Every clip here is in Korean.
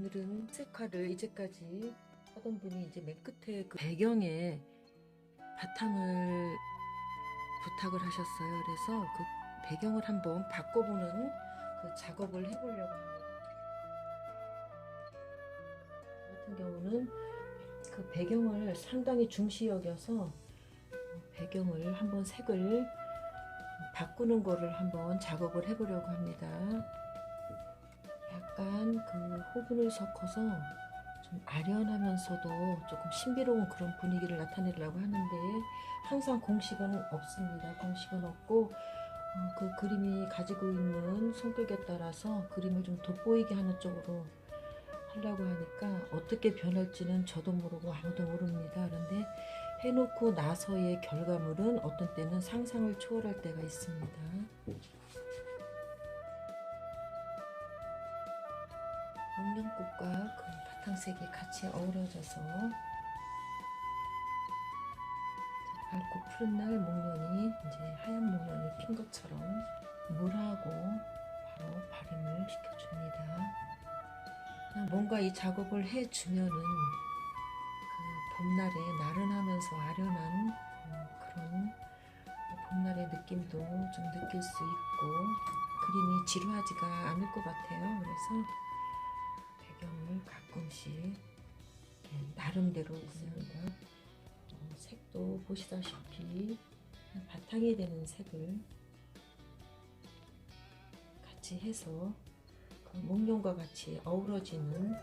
오늘은 색화를 이제까지 하던 분이 이제 맨 끝에 그 배경에 바탕을 부탁을 하셨어요. 그래서 그 배경을 한번 바꿔보는 그 작업을 해보려고 합니다. 저 같은 경우는 그 배경을 상당히 중시 여겨서 배경을 한번 색을 바꾸는 거를 한번 작업을 해보려고 합니다. 약간 그 호분을 섞어서 좀 아련하면서도 조금 신비로운 그런 분위기를 나타내려고 하는데 항상 공식은 없습니다. 공식은 없고 어, 그 그림이 가지고 있는 성격에 따라서 그림을 좀 돋보이게 하는 쪽으로 하려고 하니까 어떻게 변할지는 저도 모르고 아무도 모릅니다. 그런데 해놓고 나서의 결과물은 어떤 때는 상상을 초월할 때가 있습니다. 목련꽃과 그 바탕색이 같이 어우러져서 자, 밝고 푸른 날 목련이 이제 하얀 목련을 핀 것처럼 물하고 바로 발음을 시켜줍니다. 뭔가 이 작업을 해주면은 그 봄날에 나른하면서 아련한 음, 그런 봄날의 느낌도 좀 느낄 수 있고 그림이 지루하지가 않을 것 같아요. 그래서 배경을 가끔씩 나름대로 그냥 어, 색도 보시다시피 바탕이 되는 색을 같이 해서 그 목련과 같이 어우러지는 색을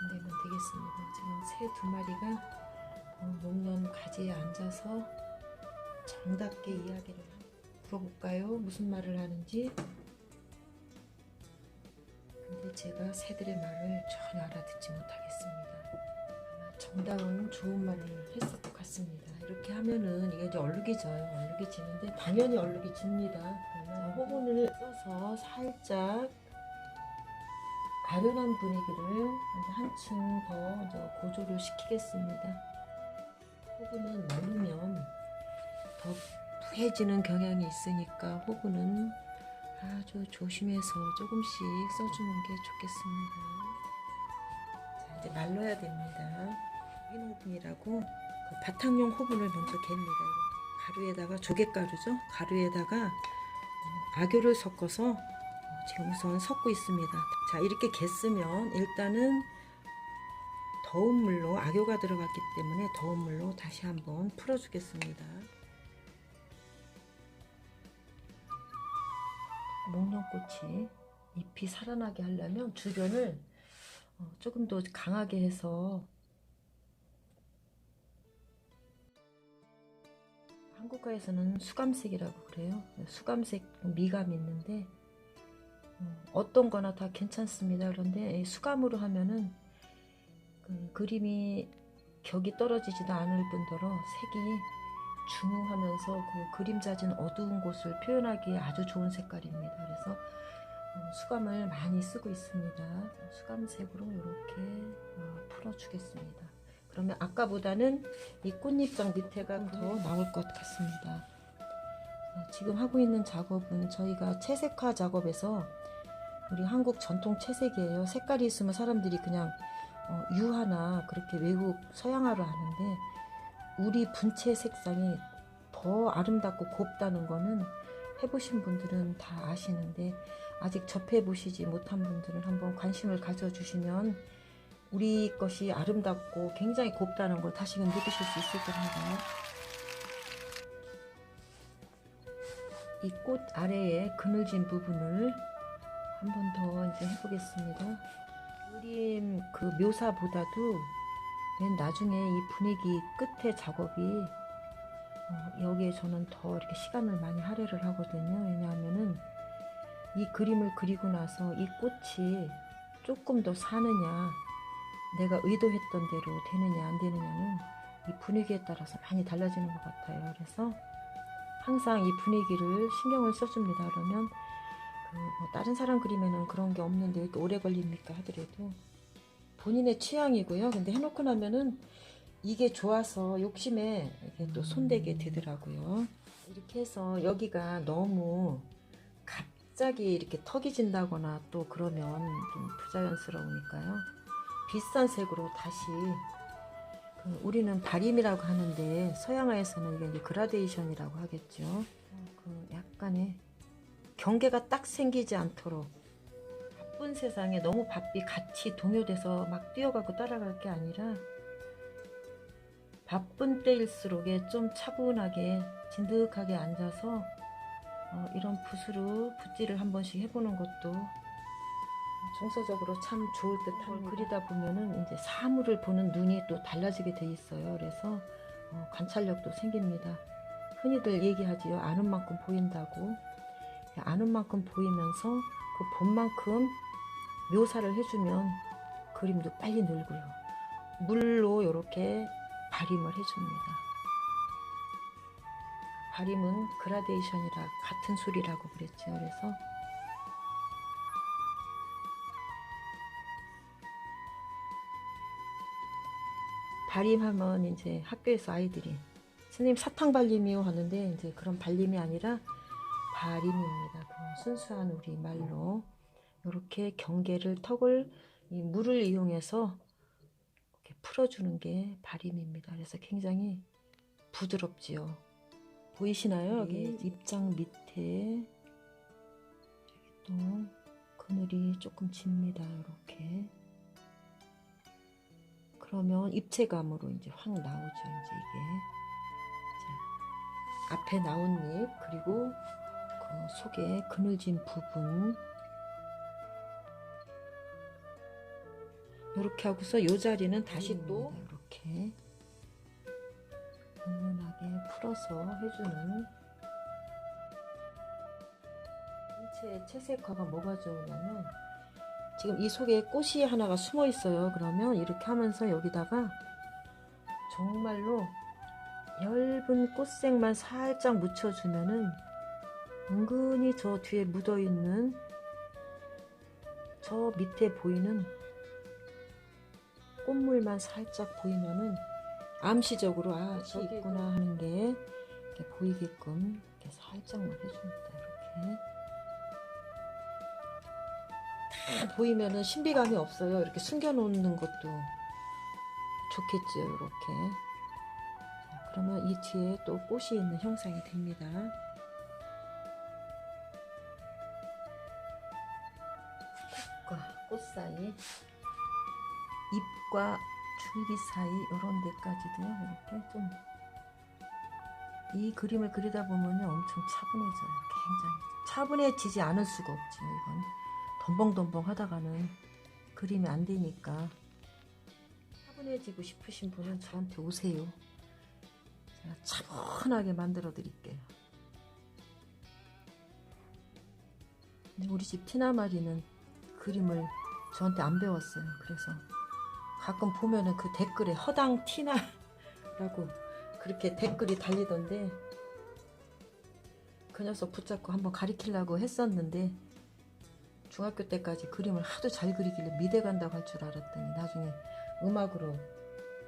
만들면 되겠습니다. 지금 새 두 마리가 어, 목련 가지에 앉아서 정답게 이야기를 들어볼까요? 무슨 말을 하는지. 근데 제가 새들의 말을 전혀 알아듣지 못하겠습니다. 정다운 좋은 말을 했을 것 같습니다. 이렇게 하면은 이게 이제 얼룩이 져요. 얼룩이 지는데 당연히 얼룩이 집니다. 호분을 써서 살짝 아련한 분위기를 한층 더 고조를 시키겠습니다. 호분은 마르면 더 부해지는 경향이 있으니까 호분은 아주 조심해서 조금씩 써주는 게 좋겠습니다. 자, 이제 말려야 됩니다. 흰 호분이라고 그 바탕용 호분을 먼저 갭니다. 가루에다가 조개가루죠. 가루에다가 어, 악교를 섞어서 어, 지금 우선 섞고 있습니다. 자, 이렇게 갰으면 일단은 더운 물로 악교가 들어갔기 때문에 더운 물로 다시 한번 풀어주겠습니다. 꽃이 잎이 살아나게 하려면 주변을 어, 조금 더 강하게 해서 한국가에서는 수감색이라고 그래요. 수감색 미감이 있는데 어, 어떤 거나 다 괜찮습니다. 그런데 이 수감으로 하면은 그 그림이 격이 떨어지지도 않을 뿐더러 색이 중후하면서 그 그림자진 어두운 곳을 표현하기에 아주 좋은 색깔입니다. 그래서 어, 수감을 많이 쓰고 있습니다. 수감색으로 이렇게 어, 풀어주겠습니다. 그러면 아까보다는 이 꽃잎장 밑에가 더 나올 것 같습니다. 어, 지금 하고 있는 작업은 저희가 채색화 작업에서 우리 한국 전통 채색이에요. 색깔이 있으면 사람들이 그냥 어, 유화나 그렇게 외국 서양화를 하는데 우리 분체 색상이 더 아름답고 곱다는 거는 해보신 분들은 다 아시는데 아직 접해보시지 못한 분들은 한번 관심을 가져주시면 우리 것이 아름답고 굉장히 곱다는 걸 다시금 느끼실 수 있을 겁니다. 이 꽃 아래에 그늘진 부분을 한 번 더 이제 해보겠습니다. 그림 그 묘사보다도 맨 나중에 이 분위기 끝에 작업이 어, 여기에 저는 더 이렇게 시간을 많이 할애를 하거든요. 왜냐하면은 이 그림을 그리고 나서 이 꽃이 조금 더 사느냐, 내가 의도했던 대로 되느냐 안 되느냐는 이 분위기에 따라서 많이 달라지는 것 같아요. 그래서 항상 이 분위기를 신경을 써줍니다. 그러면 그 뭐 다른 사람 그림에는 그런 게 없는데 왜 이렇게 오래 걸립니까 하더라도 본인의 취향이고요. 근데 해놓고 나면은 이게 좋아서 욕심에 이게 또 손대게 되더라고요. 이렇게 해서 여기가 너무 갑자기 이렇게 턱이 진다거나 또 그러면 좀 부자연스러우니까요. 비싼 색으로 다시 그 우리는 발임이라고 하는데 서양화에서는 이게 이제 그라데이션이라고 하겠죠. 그 약간의 경계가 딱 생기지 않도록 바쁜 세상에 너무 바삐 같이 동요돼서 막 뛰어가고 따라갈 게 아니라 바쁜 때일수록에 좀 차분하게 진득하게 앉아서 어, 이런 붓으로 붓질을 한 번씩 해보는 것도 정서적으로 참 좋을 듯합니다. 그리다 보면은 이제 사물을 보는 눈이 또 달라지게 돼 있어요. 그래서 어, 관찰력도 생깁니다. 흔히들 얘기하지요. 아는 만큼 보인다고. 아는 만큼 보이면서 그 본 만큼 묘사를 해주면 그림도 빨리 늘고요. 물로 이렇게 발임을 해줍니다. 발임은 그라데이션이라 같은 소리라고 그랬죠. 그래서 발임하면 이제 학교에서 아이들이 선생님 사탕 발림이요 하는데 이제 그런 발림이 아니라 발임입니다. 그 순수한 우리 말로 이렇게 경계를 턱을 이 물을 이용해서 이렇게 풀어주는 게 발임입니다. 그래서 굉장히 부드럽지요. 보이시나요? 여기 입장 밑에 또 그늘이 조금 집니다. 이렇게 그러면 입체감으로 이제 확 나오죠. 이제 이게 자, 앞에 나온 잎 그리고 그 속에 그늘진 부분 이렇게 하고서 이 자리는 다시 또 이렇게 은은하게 풀어서 해주는 전체 채색화가 뭐가 좋으냐면 지금 이 속에 꽃이 하나가 숨어 있어요. 그러면 이렇게 하면서 여기다가 정말로 얇은 꽃색만 살짝 묻혀주면은 은근히 저 뒤에 묻어 있는 저 밑에 보이는 꽃물만 살짝 보이면은 암시적으로 아 저기 있구나 하는 게 보이게끔 이렇게 살짝만 해줍니다. 이렇게 다 보이면은 신비감이 없어요. 이렇게 숨겨놓는 것도 좋겠죠. 이렇게 자, 그러면 이 뒤에 또 꽃이 있는 형상이 됩니다. 꽃과 꽃 사이 잎과 줄기 사이 이런 데까지도요 이렇게 좀 이 그림을 그리다 보면 엄청 차분해져요 굉장히. 차분해지지 않을 수가 없죠 이건. 덤벙덤벙 하다가는 그림이 안 되니까. 차분해지고 싶으신 분은 저한테 오세요. 제가 차분하게 만들어 드릴게요. 우리 집 티나마리는 그림을 저한테 안 배웠어요. 그래서 가끔 보면은 그 댓글에 허당 티나라고 그렇게 댓글이 달리던데 그 녀석 붙잡고 한번 가리키려고 했었는데 중학교 때까지 그림을 하도 잘 그리길래 미대 간다고 할 줄 알았더니 나중에 음악으로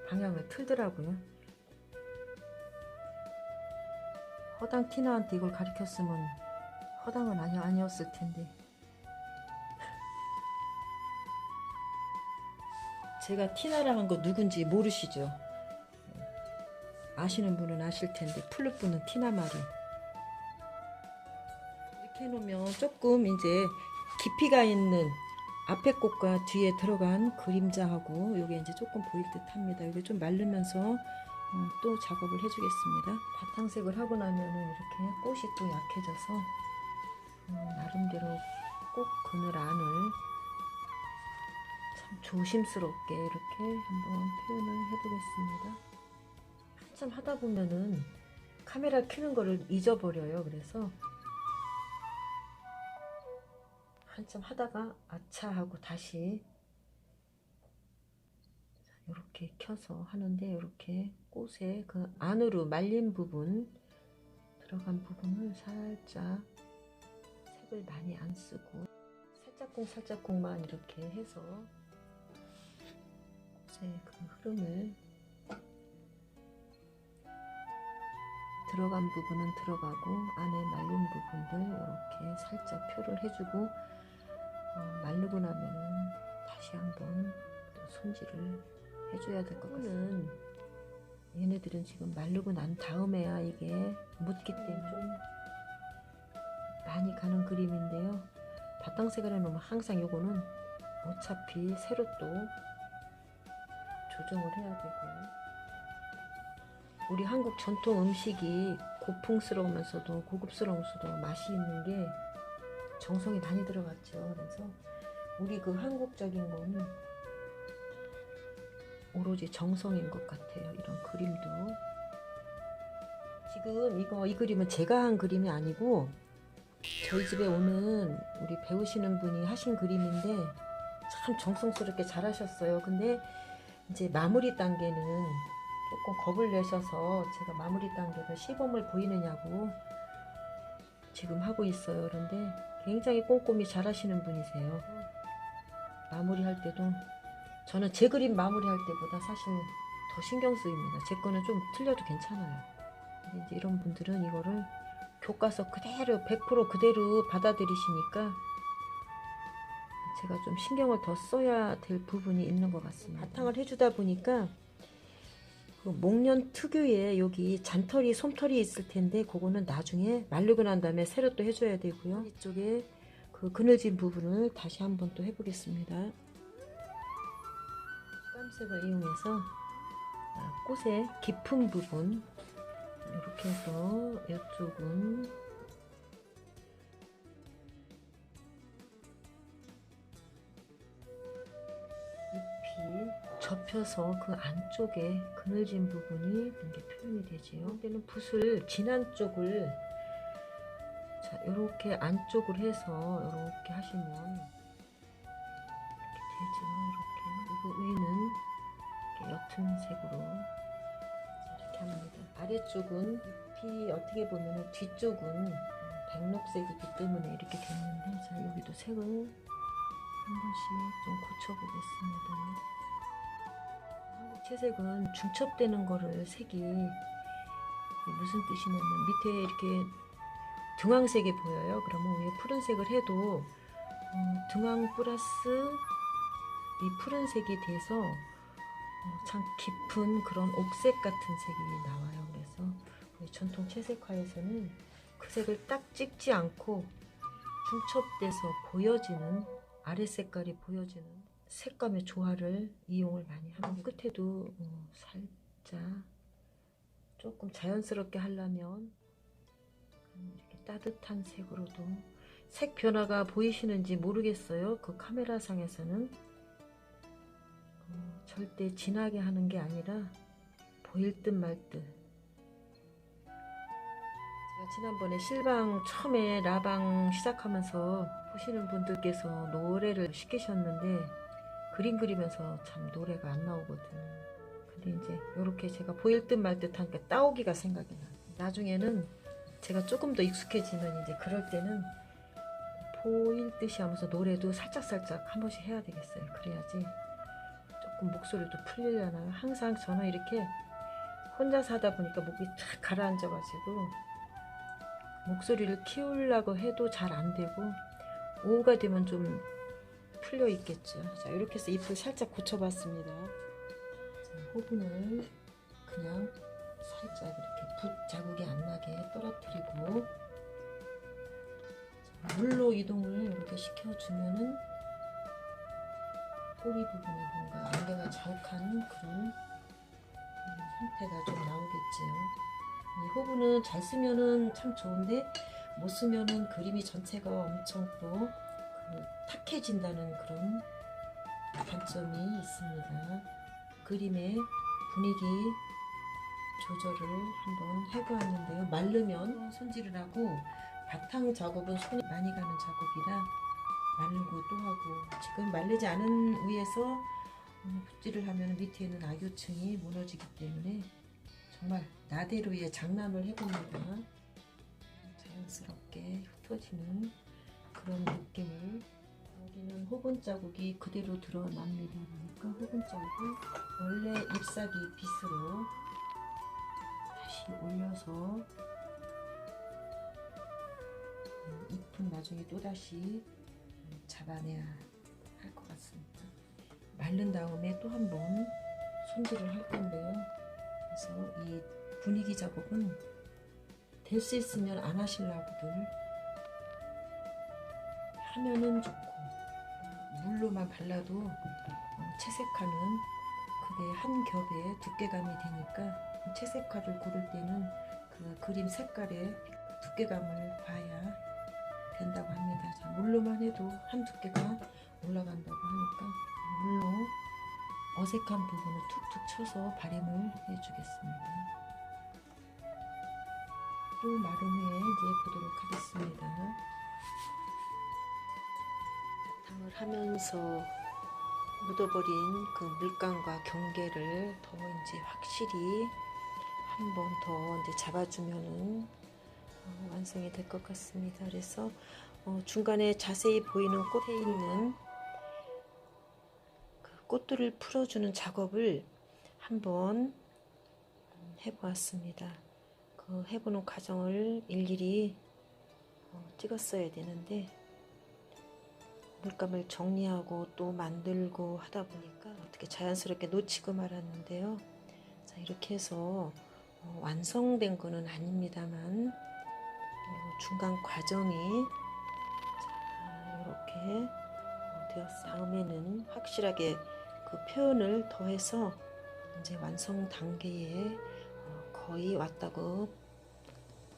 방향을 틀더라고요. 허당 티나한테 이걸 가르쳤으면 허당은 아니, 아니었을 텐데 제가 티나라 한거 누군지 모르시죠? 아시는 분은 아실 텐데 플룻분은 티나마리 이렇게 해놓으면 조금 이제 깊이가 있는 앞에 꽃과 뒤에 들어간 그림자하고 이게 이제 조금 보일 듯 합니다. 이게 좀 마르면서 어, 또 작업을 해주겠습니다. 바탕색을 하고 나면은 이렇게 꽃이 또 약해져서 어, 나름대로 꽃 그늘 안을 참 조심스럽게 이렇게 한번 표현을 해보겠습니다. 한참 하다 보면은 카메라 켜는 거를 잊어버려요. 그래서 한참 하다가 아차 하고 다시 이렇게 켜서 하는데 이렇게 꽃에 그 안으로 말린 부분 들어간 부분을 살짝 색을 많이 안 쓰고 살짝쿵 살짝쿵만 이렇게 해서 꽃의 그 흐름을 들어간 부분은 들어가고 안에 말린 부분들 이렇게 살짝 표를 해주고 어, 마르고 나면은 다시 한번 또 손질을 해줘야 될 것 같습니다. 얘네들은 지금 마르고 난 다음에야 이게 묻기 때문에 좀 많이 가는 그림인데요. 바탕색을 해놓으면 항상 요거는 어차피 새로 또 조정을 해야 되고요. 우리 한국 전통 음식이 고풍스러우면서도 고급스러우면서도 맛이 있는 게 정성이 많이 들어갔죠. 그래서 우리 그 한국적인 거는 오로지 정성인 것 같아요. 이런 그림도. 지금 이거 이 그림은 제가 한 그림이 아니고 저희 집에 오는 우리 배우시는 분이 하신 그림인데 참 정성스럽게 잘 하셨어요. 근데 이제 마무리 단계는 조금 겁을 내셔서 제가 마무리 단계가 시범을 보이느냐고 지금 하고 있어요. 그런데 굉장히 꼼꼼히 잘 하시는 분이세요. 마무리할 때도 저는 제 그림 마무리할 때보다 사실 더 신경 쓰입니다. 제 거는 좀 틀려도 괜찮아요. 이런 분들은 이거를 교과서 그대로 100% 그대로 받아들이시니까 제가 좀 신경을 더 써야 될 부분이 있는 것 같습니다. 바탕을 해주다 보니까 그 목련 특유의 여기 잔털이 솜털이 있을 텐데 그거는 나중에 마르고 난 다음에 새로 또 해줘야 되고요. 이쪽에 그 그늘진 부분을 다시 한번 또 해보겠습니다. 수감색을 이용해서 아, 꽃의 깊은 부분 이렇게 해서 이쪽은 접혀서 그 안쪽에 그늘진 부분이 이렇게 표현이 되지요. 때는 붓을 진한 쪽을 자 이렇게 안쪽으로 해서 이렇게 하시면 이렇게 되죠. 이렇게 그리고 위는 이렇게 옅은 색으로 이렇게 합니다. 아래쪽은 잎이 어떻게 보면 뒤쪽은 백록색이기 때문에 이렇게 됐는데 자 여기도 색을 한 번씩 좀 고쳐보겠습니다. 채색은 중첩되는 거를 색이 무슨 뜻이냐면 밑에 이렇게 등황색이 보여요. 그러면 위에 푸른색을 해도 어, 등황 플러스 이 푸른색이 돼서 어, 참 깊은 그런 옥색 같은 색이 나와요. 그래서 전통 채색화에서는 그 색을 딱 찍지 않고 중첩돼서 보여지는 아래 색깔이 보여지는 색감의 조화를 이용을 많이 합니다. 끝에도 어, 살짝 조금 자연스럽게 하려면 이렇게 따뜻한 색으로도 색 변화가 보이시는지 모르겠어요. 그 카메라 상에서는 어, 절대 진하게 하는 게 아니라 보일 듯 말 듯. 제가 지난번에 실방 처음에 라방 시작하면서 보시는 분들께서 노래를 시키셨는데 그림 그리면서 참 노래가 안 나오거든요. 근데 이제 이렇게 제가 보일 듯 말 듯 하니까 따오기가 생각이 나요. 나중에는 제가 조금 더 익숙해지면 이제 그럴 때는 보일 듯이 하면서 노래도 살짝살짝 한 번씩 해야 되겠어요. 그래야지 조금 목소리도 풀리려나요? 항상 저는 이렇게 혼자 사다 보니까 목이 탁 가라앉아가지고 목소리를 키우려고 해도 잘 안 되고 오후가 되면 좀 풀려 있겠죠. 자 이렇게 해서 잎을 살짝 고쳐봤습니다. 자, 호분을 그냥 살짝 이렇게 붓 자국이 안 나게 떨어뜨리고 자, 물로 이동을 이렇게 시켜주면은 꼬리 부분에 뭔가 안개가 자욱한 그런 형태가 좀 나오겠지요. 이 호분은 잘 쓰면은 참 좋은데 못 쓰면은 그림이 전체가 엄청 또그 탁해진다는 그런 단점이 있습니다. 그림의 분위기 조절을 한번 해보았는데요. 마르면 손질을 하고 바탕 작업은 손이 많이 가는 작업이라 말고 또 하고 지금 마르지 않은 위에서 음, 붓질을 하면 밑에 있는 악유층이 무너지기 때문에 정말 나대로의 장난을 해봅니다. 자연스럽게 흩어지는 그런 느낌을 여기는 호분 자국이 그대로 드러납니다. 그러니까 호분 자국을 원래 잎사귀 빗으로 다시 올려서 음, 잎은 나중에 또다시 음, 잡아내야 할 것 같습니다. 마른 다음에 또 한 번 손질을 할 건데요. 그래서 이 분위기 작업은 될 수 있으면 안 하시려고들 하면은 좋고 물로만 발라도 어, 채색화는 그게 한 겹에 두께감이 되니까 채색화를 고를 때는 그 그림 색깔의 두께감을 봐야 된다고 합니다. 자, 물로만 해도 한 두께가 올라간다고 하니까 물로 어색한 부분을 툭툭 쳐서 발림을 해주겠습니다. 또 마른 후에 이제 보도록 하겠습니다. 바탕을 하면서 묻어버린 그 물감과 경계를 더 이제 확실히 한 번 더 이제 잡아주면은 어, 완성이 될 것 같습니다. 그래서 어, 중간에 자세히 보이는 꽃에 있는 그 꽃들을 풀어주는 작업을 한번 해보았습니다. 그 해보는 과정을 일일이 어, 찍었어야 되는데 물감을 정리하고 또 만들고 하다 보니까 어떻게 자연스럽게 놓치고 말았는데요. 자, 이렇게 해서 어, 완성된 거는 아닙니다만 어, 중간 과정이 자, 이렇게 어, 되었어. 다음에는 확실하게 그 표현을 더해서 이제 완성 단계에 어, 거의 왔다고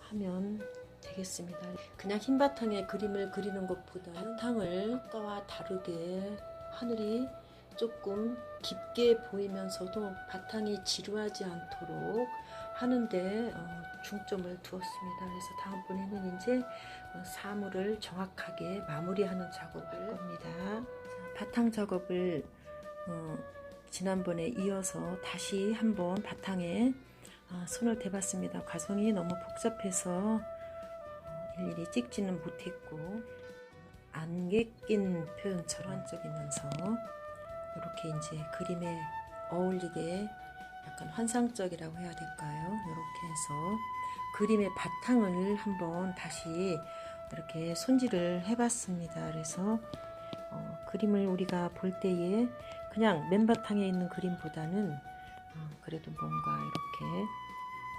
하면 되겠습니다. 그냥 흰 바탕에 그림을 그리는 것보다는 바탕을 아까와 다르게 하늘이 조금 깊게 보이면서도 바탕이 지루하지 않도록 하는데 어, 중점을 두었습니다. 그래서 다음번에는 이제 어, 사물을 정확하게 마무리하는 작업을 할 겁니다. 자, 바탕 작업을 어, 지난번에 이어서 다시 한번 바탕에 아, 손을 대봤습니다. 과정이 너무 복잡해서 어, 일일이 찍지는 못했고 안개 낀 표현처럼 한쪽이면서 이렇게 이제 그림에 어울리게 약간 환상적이라고 해야 될까요? 이렇게 해서 그림의 바탕을 한번 다시 이렇게 손질을 해봤습니다. 그래서 어, 그림을 우리가 볼 때에 그냥 맨바탕에 있는 그림보다는 어, 그래도 뭔가 이렇게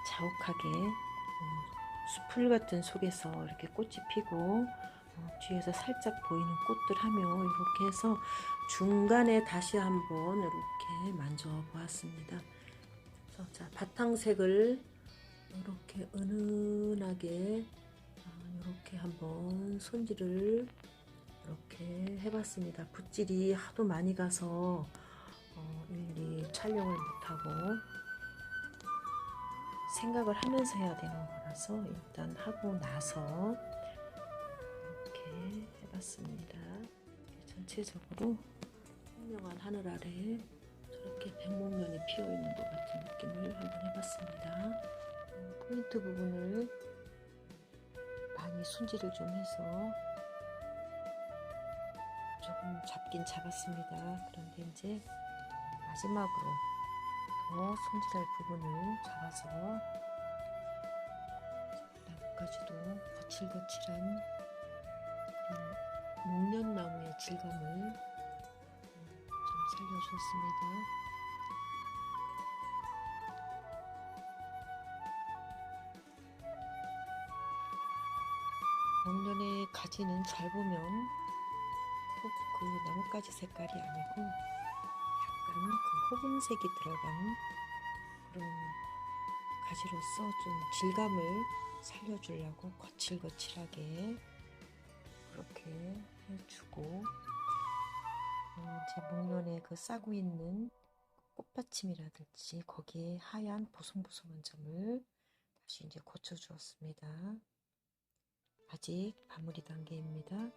자욱하게 어, 숲을 같은 속에서 이렇게 꽃이 피고 어, 뒤에서 살짝 보이는 꽃들 하며 이렇게 해서 중간에 다시 한번 이렇게 만져 보았습니다. 그래서 자 바탕색을 이렇게 은은하게 어, 이렇게 한번 손질을 이렇게 해봤습니다. 붓질이 하도 많이 가서 어, 일일이 촬영을 못하고 생각을 하면서 해야 되는 거라서 일단 하고 나서 이렇게 해봤습니다. 전체적으로 선명한 하늘 아래 저렇게 백목련이 피어 있는 것 같은 느낌을 한번 해봤습니다. 음, 포인트 부분을 많이 손질을 좀 해서 조금 잡긴 잡았습니다. 그런데 이제 마지막으로 더 손질할 부분을 잡아서 나뭇가지도 거칠거칠한 그런 목련나무의 질감을 음, 좀 살려줬습니다. 목련의 가지는 잘 보면 꼭 그 나뭇가지 색깔이 아니고 약간 그 호분색이 들어간 그런 가지로서 좀 질감을 살려주려고 거칠거칠하게 그렇게 해주고 어, 제 목련에 그 싸고 있는 꽃받침이라든지 거기에 하얀 보송보송한 점을 다시 이제 고쳐주었습니다. 아직 마무리 단계입니다.